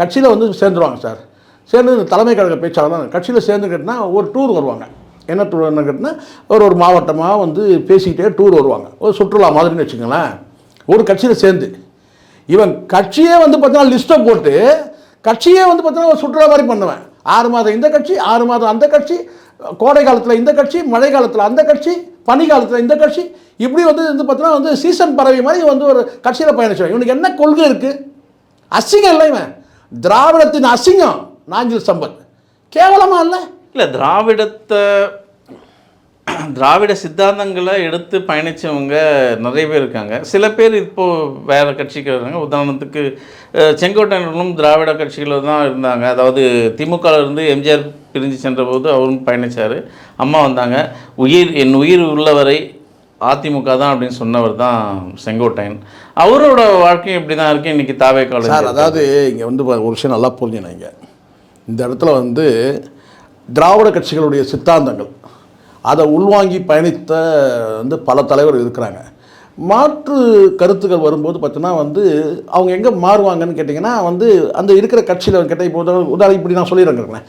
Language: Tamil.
கட்சியில் வந்து சேர்ந்துருவாங்க சார். சேர்ந்து இந்த தலைமை கழக பேச்சாளர் கட்சியில் சேர்ந்துக்கிட்டுனா ஒரு டூர் வருவாங்க. என்ன டூர் என்ன கேட்டினா ஒரு ஒரு மாவட்டமாக வந்து பேசிக்கிட்டே டூர் வருவாங்க. ஒரு சுற்றுலா மாதிரின்னு வச்சுங்களேன் ஒரு கட்சியில் சேர்ந்து. இவன் கட்சியே வந்து பார்த்தீங்கன்னா லிஸ்ட்டை போட்டு கட்சியே வந்து பார்த்தீங்கன்னா ஒரு சுற்றுலா மாதிரி பண்ணுவேன். ஆறு மாதம் இந்த கட்சி ஆறு மாதம் அந்த கட்சி கோடை காலத்தில் இந்த கட்சி மழை காலத்தில் அந்த கட்சி பனி காலத்தில் இந்த கட்சி இப்படி வந்து வந்து பார்த்தீங்கன்னா வந்து சீசன் பறவை மாதிரி வந்து ஒரு கட்சியில் பயணிச்சுவேன். இவனுக்கு என்ன கொள்கை இருக்குது அசிங்கம் இல்லை இவன். திராவிடத்தின் அசிங்கம் நாஞ்சில் சம்பத். கேவலமா இல்லை? இல்லை திராவிடத்தை திராவிட சித்தாந்தங்களை எடுத்து பயணித்தவங்க நிறைய பேர் இருக்காங்க. சில பேர் இப்போது வேறு கட்சிக்கு இருக்காங்க. உதாரணத்துக்கு செங்கோட்டையனும் திராவிட கட்சிகளில் தான் இருந்தாங்க. அதாவது திமுகவில் இருந்து எம்ஜிஆர் பிரிஞ்சு சென்றபோது அவரும் பயணித்தார் அம்மா வந்தாங்க. உயிர் என் உயிர் உள்ளவரை அதிமுக தான் அப்படின்னு சொன்னவர் தான் செங்கோட்டையன். அவரோட வாழ்க்கையும் இப்படி தான் இருக்குது இன்றைக்கி தாவே சார் காலேஜ் அதாவது இங்கே வந்து ஒரு விஷயம் நல்லா புரிஞ்சுனேன் இங்கே. இந்த இடத்துல வந்து திராவிட கட்சிகளுடைய சித்தாந்தங்கள் அதை உள்வாங்கி பயணித்த வந்து பல தலைவர் இருக்கிறாங்க. மாற்று கருத்துக்கள் வரும்போது பார்த்தீங்கன்னா வந்து அவங்க எங்கே மாறுவாங்கன்னு கேட்டிங்கன்னா வந்து அந்த இருக்கிற கட்சியில் கேட்ட இப்போ உதாரணம் இப்படி நான் சொல்லிடுறேன்